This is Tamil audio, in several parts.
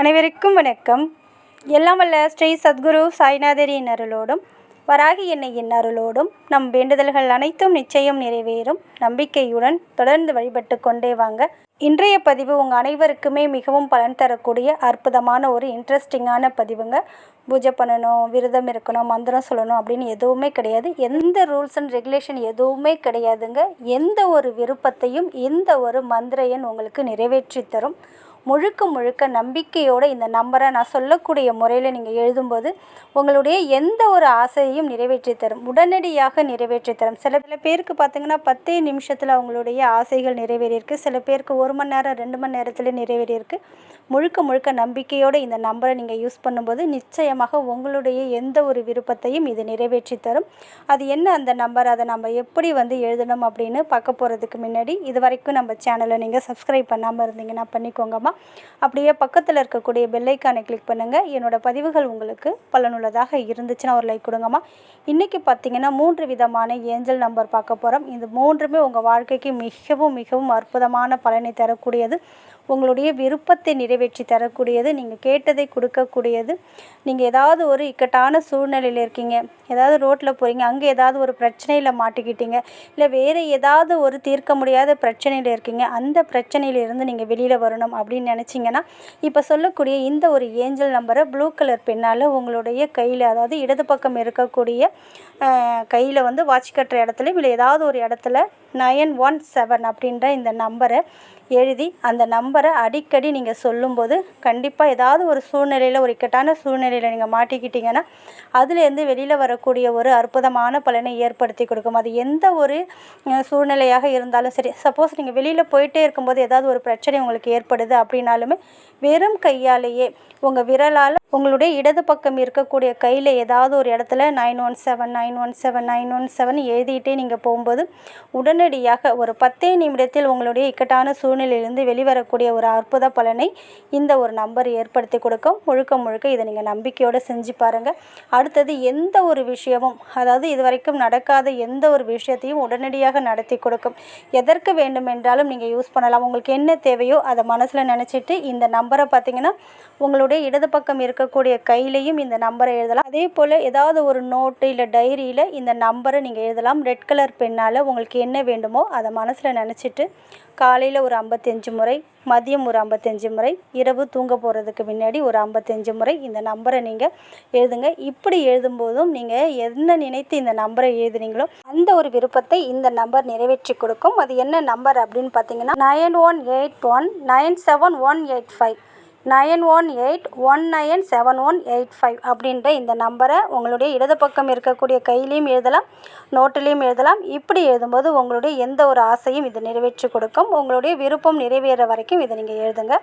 அனைவருக்கும் வணக்கம். எல்லாம் வல்ல ஸ்ரீ சத்குரு சாய்நாதரின் அருளோடும் வராகி எண்ணெயின் அருளோடும் நம் வேண்டுதல்கள் அனைத்தும் நிச்சயம் நிறைவேறும். நம்பிக்கையுடன் தொடர்ந்து வழிபட்டு கொண்டே வாங்க. இன்றைய பதிவு உங்கள் அனைவருக்குமே மிகவும் பலன் தரக்கூடிய அற்புதமான ஒரு இன்ட்ரெஸ்டிங்கான பதிவுங்க. பூஜை பண்ணணும் விரதம் இருக்கணும் மந்திரம் சொல்லணும் அப்படின்னு எதுவுமே கிடையாது. எந்த ரூல்ஸ் அண்ட் ரெகுலேஷன் எதுவுமே கிடையாதுங்க. எந்த ஒரு விருப்பத்தையும் எந்த ஒரு மந்திர எண் உங்களுக்கு நிறைவேற்றி தரும். முழுக்க முழுக்க நம்பிக்கையோடு இந்த நம்பரை நான் சொல்லக்கூடிய முறையில் நீங்கள் எழுதும்போது உங்களுடைய எந்த ஒரு ஆசையையும் நிறைவேற்றி தரும். உடனடியாக நிறைவேற்றி தரும். சில சில பேருக்கு பார்த்தீங்கன்னா பத்தே நிமிஷத்தில் அவங்களுடைய ஆசைகள் நிறைவேறியிருக்கு. சில பேருக்கு ஒரு மணி நேரம் ரெண்டு மணி நேரத்தில் நிறைவேறியிருக்கு. முழுக்க முழுக்க நம்பிக்கையோடு இந்த நம்பரை நீங்கள் யூஸ் பண்ணும்போது நிச்சயமாக உங்களுடைய எந்த ஒரு விருப்பத்தையும் இது நிறைவேற்றி தரும். அது என்ன அந்த நம்பர்? அதை நம்ம எப்படி வந்து எழுதணும் அப்படின்னு பார்க்க போகிறதுக்கு முன்னாடி இது வரைக்கும் நம்ம சேனலை நீங்கள் சப்ஸ்கிரைப் பண்ணாமல் இருந்தீங்கன்னா பண்ணிக்கோங்கம்மா. அப்படியே பக்கத்தில் இருக்கக்கூடிய பெல்லைக்கானை கிளிக் பண்ணுங்கள் என்னோடய பதிவுகள் உங்களுக்கு பலனுள்ளதாக இருந்துச்சுன்னா ஒரு லைக் கொடுங்கம்மா. இன்றைக்கி பார்த்தீங்கன்னா மூன்று விதமான ஏஞ்சல் நம்பர் பார்க்க போகிறோம் இந்த மூன்றுமே உங்கள் வாழ்க்கைக்கு மிகவும் மிகவும் அற்புதமான பலனை தரக்கூடியது. உங்களுடைய விருப்பத்தை நிறைவேற்றி தரக்கூடியது. நீங்கள் கேட்டதை கொடுக்கக்கூடியது. நீங்கள் ஏதாவது ஒரு இக்கட்டான சூழ்நிலையில் இருக்கீங்க. ஏதாவது ரோட்டில் போகிறீங்க அங்கே ஏதாவது ஒரு பிரச்சனையில் மாட்டிக்கிட்டீங்க. இல்லை வேறு ஏதாவது ஒரு தீர்க்க முடியாத பிரச்சனையில் இருக்கீங்க. அந்த பிரச்சனையிலிருந்து நீங்கள் வெளியில் வரணும். அப்படின்னு நினச்சிங்கன்னா இப்போ சொல்லக்கூடிய இந்த ஒரு ஏஞ்சல் நம்பரை ப்ளூ கலர் பெண்ணால் உங்களுடைய கையில் அதாவது இடது பக்கம் இருக்கக்கூடிய கையில் வந்து வாட்ச் கட்டுற இடத்துலையும் இல்லை ஏதாவது ஒரு இடத்துல நயன் ஒன் செவன் அப்படின்ற இந்த நம்பரை எழுதி அந்த நம்பரை அடிக்கடி நீங்கள் சொல்லும்போது கண்டிப்பாக ஏதாவது ஒரு சூழ்நிலையில் ஒரு இக்கட்டான சூழ்நிலையில் நீங்கள் மாட்டிக்கிட்டீங்கன்னா அதுலேருந்து வெளியில் வரக்கூடிய ஒரு அற்புதமான பலனை ஏற்படுத்தி கொடுக்கும். அது எந்த ஒரு சூழ்நிலையாக இருந்தாலும் சரி சப்போஸ் நீங்கள் வெளியில் போயிட்டே இருக்கும்போது ஏதாவது ஒரு பிரச்சனை உங்களுக்கு ஏற்படுது அப்படின்னாலுமே வெறும் கையாலேயே உங்கள் விரலால் உங்களுடைய இடது பக்கம் இருக்கக்கூடிய கையில் ஏதாவது ஒரு இடத்துல nine one seven nine one seven nine one seven எழுதிட்டே நீங்கள் போகும்போது உடனடியாக ஒரு பத்தே நிமிடத்தில் உங்களுடைய இக்கட்டான சூழ்நிலையிலிருந்து வெளிவரக்கூடிய ஒரு அற்புத பலனை இந்த ஒரு நம்பர் ஏற்படுத்தி கொடுக்கும். முழுக்க முழுக்க இதை நீங்கள் நம்பிக்கையோடு செஞ்சு பாருங்கள் அடுத்தது எந்த ஒரு விஷயமும் அதாவது இது வரைக்கும் நடக்காத எந்த ஒரு விஷயத்தையும் உடனடியாக நடத்தி கொடுக்கும். எதற்கு வேண்டுமென்றாலும் நீங்கள் யூஸ் பண்ணலாம். உங்களுக்கு என்ன தேவையோ அதை மனசில் நினச்சிட்டு இந்த நம்பரை பார்த்தீங்கன்னா உங்களுடைய இடது பக்கம் இருக்க இருக்கக்கூடிய கையிலையும் இந்த நம்பரை எழுதலாம். அதே போல் ஏதாவது ஒரு நோட்டு இல்லை டைரியில் இந்த நம்பரை நீங்கள் எழுதலாம். ரெட் கலர் பெண்ணால் உங்களுக்கு என்ன வேண்டுமோ அதை மனசில் நினச்சிட்டு காலையில் ஒரு ஐம்பத்தஞ்சு முறை மதியம் ஒரு ஐம்பத்தஞ்சு முறை இரவு தூங்க போகிறதுக்கு முன்னாடி ஒரு ஐம்பத்தஞ்சு முறை இந்த நம்பரை நீங்கள் எழுதுங்க. இப்படி எழுதும்போதும் நீங்கள் என்ன நினைத்து இந்த நம்பரை எழுதுனீங்களோ அந்த ஒரு விருப்பத்தை இந்த நம்பர் நிறைவேற்றி கொடுக்கும். அது என்ன நம்பர் அப்படின்னு பார்த்தீங்கன்னா nine one eight one nine seven one eight five nine one eight one nine seven one eight five அப்படின்ற இந்த நம்பரை உங்களுடைய இடது பக்கம் இருக்கக்கூடிய கையிலையும் எழுதலாம் நோட்டிலையும் எழுதலாம். இப்படி எழுதும்போது உங்களுடைய எந்த ஒரு ஆசையும் இது நிறைவேற்றி கொடுக்கும். உங்களுடைய விருப்பம் நிறைவேற வரைக்கும் இதை நீங்கள் எழுதுங்க.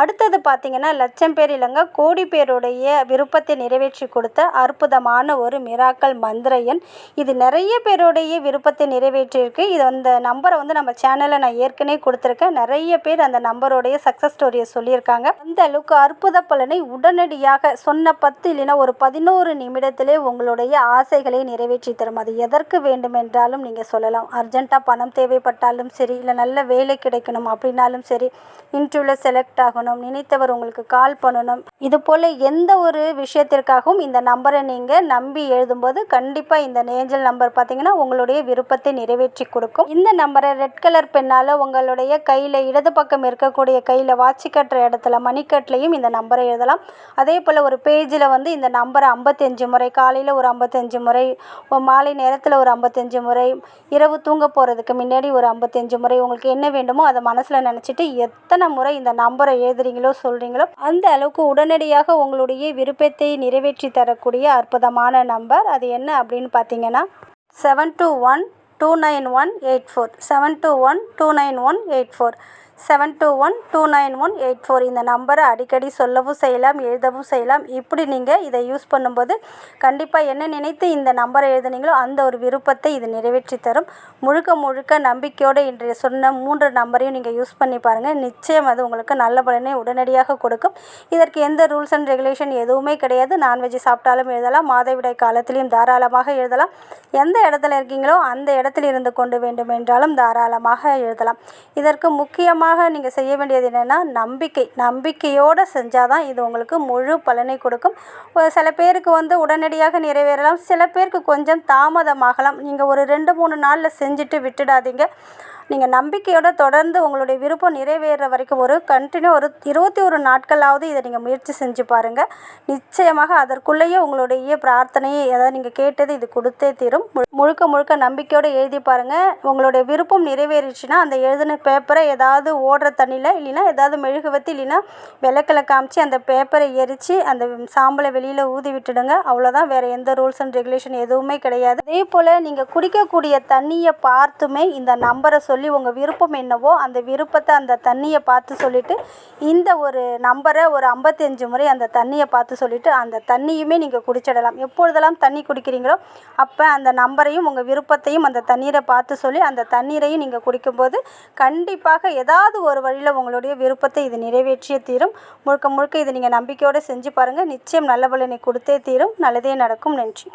அடுத்தது பார்த்தீங்கன்னா லட்சம் பேர் இல்லைங்க கோடி பேருடைய விருப்பத்தை நிறைவேற்றி கொடுத்த அற்புதமான ஒரு மிராக்கல் மந்திர எண். இது நிறைய பேருடைய விருப்பத்தை நிறைவேற்றியிருக்கு. இது அந்த நம்பரை வந்து நம்ம சேனலில் நான் ஏற்கனவே கொடுத்துருக்கேன். நிறைய பேர் அந்த நம்பருடைய சக்ஸஸ் ஸ்டோரியை சொல்லியிருக்காங்க. அந்த அளவுக்கு அற்புத பலனை உடனடியாக சொன்ன பத்து இல்லைன்னா ஒரு பதினோரு நிமிடத்திலே உங்களுடைய ஆசைகளை நிறைவேற்றி தரும். அது எதற்கு வேண்டுமென்றாலும் நீங்கள் சொல்லலாம். அர்ஜென்ட்டாக பணம் தேவைப்பட்டாலும் சரி இல்லை நல்ல வேலை கிடைக்கணும் அப்படின்னாலும் சரி இன்டர்வியூவில் செலக்ட் ஆகணும் நினைத்தவர் உங்களுக்கு கால் பண்ணணும். இது போல் எந்த ஒரு விஷயத்திற்காகவும் இந்த நம்பரை நீங்கள் நம்பி எழுதும்போது கண்டிப்பாக இந்த நேஞ்சல் நம்பர் பார்த்தீங்கன்னா உங்களுடைய விருப்பத்தை நிறைவேற்றி கொடுக்கும். இந்த நம்பரை ரெட் கலர் பெண்ணால் உங்களுடைய கையில் இடது பக்கம் இருக்கக்கூடிய கையில் வாட்சி கட்டுற இடத்துல டிக்கெட்லேயும் இந்த நம்பரை எழுதலாம். அதே போல் ஒரு பேஜில் வந்து இந்த நம்பரை ஐம்பத்தஞ்சு முறை காலையில் ஒரு ஐம்பத்தஞ்சு முறை மாலை நேரத்தில் ஒரு ஐம்பத்தஞ்சு முறை இரவு தூங்க போகிறதுக்கு முன்னாடி ஒரு ஐம்பத்தஞ்சு முறை உங்களுக்கு என்ன வேண்டுமோ அதை மனசில் நினச்சிட்டு எத்தனை முறை இந்த நம்பரை எழுதுறீங்களோ சொல்கிறீங்களோ அந்த அளவுக்கு உடனடியாக உங்களுடைய விருப்பத்தை நிறைவேற்றி தரக்கூடிய அற்புதமான நம்பர் அது என்ன அப்படின்னு பார்த்தீங்கன்னா seven two one two nine one eight four seven two one two nine one eight four seven two one two nine one eight four இந்த நம்பரை அடிக்கடி சொல்லவும் செய்யலாம் எழுதவும் செய்யலாம். இப்படி நீங்கள் இதை யூஸ் பண்ணும்போது கண்டிப்பாக என்ன நினைத்து இந்த நம்பரை எழுதுனீங்களோ அந்த ஒரு விருப்பத்தை இது நிறைவேற்றி தரும். முழுக்க முழுக்க நம்பிக்கையோடு இன்றைய சொன்ன மூன்று நம்பரையும் நீங்கள் யூஸ் பண்ணி பாருங்கள் நிச்சயம் அது உங்களுக்கு நல்ல பலனை உடனடியாக கொடுக்கும். இதற்கு எந்த ரூல்ஸ் அண்ட் ரெகுலேஷன் எதுவுமே கிடையாது. நான்வெஜ் சாப்பிட்டாலும் எழுதலாம். மாதவிடாய் காலத்திலையும் தாராளமாக எழுதலாம். எந்த இடத்துல இருக்கீங்களோ அந்த இடத்தில் இருந்து கொண்டு வேண்டும் என்றாலும் தாராளமாக எழுதலாம். இதற்கு முக்கியமாக நீங்கள் செய்ய வேண்டியது என்னென்னா நம்பிக்கை. நம்பிக்கையோடு செஞ்சால் தான் இது உங்களுக்கு முழு பலனை கொடுக்கும். சில பேருக்கு வந்து உடனடியாக நிறைவேறலாம். சில பேருக்கு கொஞ்சம் தாமதமாகலாம். நீங்கள் ஒரு ரெண்டு மூணு நாளில் செஞ்சுட்டு விட்டுடாதீங்க. நீங்கள் நம்பிக்கையோடு தொடர்ந்து உங்களுடைய விருப்பம் நிறைவேற வரைக்கும் ஒரு கண்டினியூ ஒரு இருபத்தி ஒரு நாட்களாவது இதை நீங்கள் முயற்சி செஞ்சு பாருங்கள் நிச்சயமாக அதற்குள்ளேயே உங்களுடைய பிரார்த்தனையை அதாவது நீங்கள் கேட்டது இது கொடுத்தே தீரும். முழுக்க முழுக்க நம்பிக்கையோடு எழுதி பாருங்கள் உங்களுடைய விருப்பம் நிறைவேறிச்சுன்னா அந்த எழுதின பேப்பரை ஏதாவது ஓடுற தண்ணியில் இல்லைன்னா ஏதாவது மெழுகுவத்தி இல்லைன்னா விளக்கில் காமிச்சு அந்த பேப்பரை எரித்து அந்த சாம்பலை வெளியில் ஊதி விட்டுடுங்க. அவ்வளோதான் வேறு எந்த ரூல்ஸ் அண்ட் ரெகுலேஷன் எதுவுமே கிடையாது. அதே போல் நீங்கள் குடிக்கக்கூடிய தண்ணியை பார்த்துமே இந்த நம்பரை சொல்லி உங்கள் விருப்பம் என்னவோ அந்த விருப்பத்தை அந்த தண்ணியை பார்த்து சொல்லிவிட்டு இந்த ஒரு நம்பரை ஒரு ஐம்பத்தஞ்சு முறை அந்த தண்ணியை பார்த்து சொல்லிவிட்டு அந்த தண்ணியுமே நீங்கள் குடிச்சிடலாம். எப்பொழுதெல்லாம் தண்ணி குடிக்கிறீங்களோ அப்போ அந்த நம்பரையும் உங்கள் விருப்பத்தையும் அந்த தண்ணீரை பார்த்து சொல்லி அந்த தண்ணீரையும் நீங்கள் குடிக்கும்போது கண்டிப்பாக ஏதாவது ஒரு வழியில் உங்களுடைய விருப்பத்தை இது நிறைவேற்றிய தீரும். முழுக்க முழுக்க இதை நீங்கள் நம்பிக்கையோடு செஞ்சு பாருங்கள் நிச்சயம் நல்ல பலனை கொடுத்தே தீரும். நல்லதே நடக்கும். நன்றி.